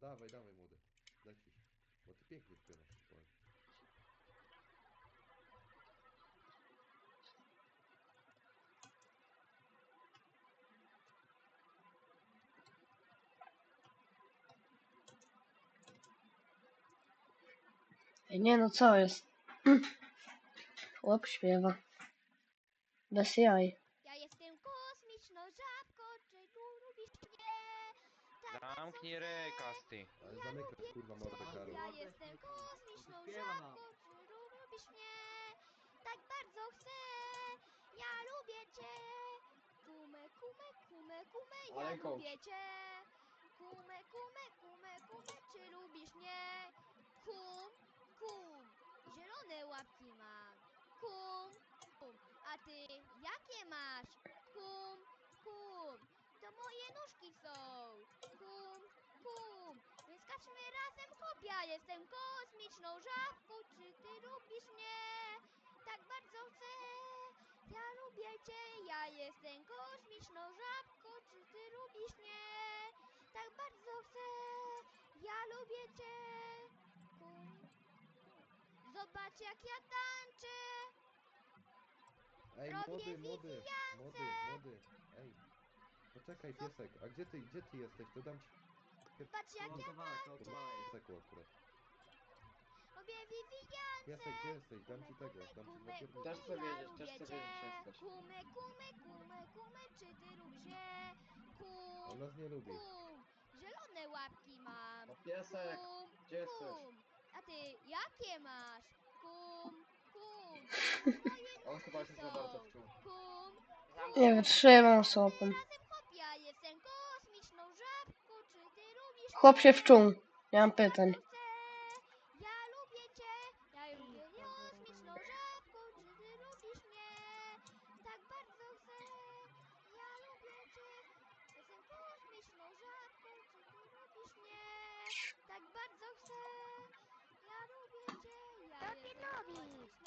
dawaj, dawaj młody. Lecisz. Bo ty pięknie śpiewasz. powiem. Ej, Nie no, co jest? Chłop śpiewa. Bez jaj. Ja jestem kosmiczną żabką, czy tu lubisz mnie? Zamknij ryj, Kasty. Ale zamykasz kurwa mordę Karol. Ja jestem kosmiczną żabką, tu lubisz mnie? Tak bardzo chcę, ja lubię cię. Kume, kume, kume, kume, ja Ale lubię cię. Kume, kume, kume, kume, czy lubisz mnie? Kum, kum, zielone łapki mam. Kum, kum, a ty jakie masz? Kum, kum, to moje nóżki są. Kum, kum, więc skaczmy razem, hop, ja jestem kosmiczną żabką, czy ty lubisz mnie? Tak bardzo chcę, ja lubię cię, ja jestem kosmiczną żabką, czy ty lubisz mnie? Tak bardzo chcę, ja lubię cię. Zobacz jak ja tańczę. Ej, Robię młody, młody, młody, młody. Ej. Poczekaj piesek, a gdzie ty, gdzie ty jesteś? To dam ci Patrz jak ja Losowałeś, losowałeś. pieseku akurat. robię Vivian. Piesek, gdzie jesteś? Dam ci tego, dam ci dwa pierdolki. Też chcę wiedzieć, też chcę wiedzieć, jesteś. Kumy, kumy, kumy, kumy, czy ty mnie? Kum, On nas nie lubi. kum, zielone łapki mam. Piesek, Kum, gdzie jesteś? kum, a ty jakie masz? Kum, kum, moje On chyba się za bardzo wczuł. Kum, Nie wytrzymam z razem Chłop się wczuł. Nie mam pytań. Tak bardzo chcę, ja lubię cię, ja lubię cię.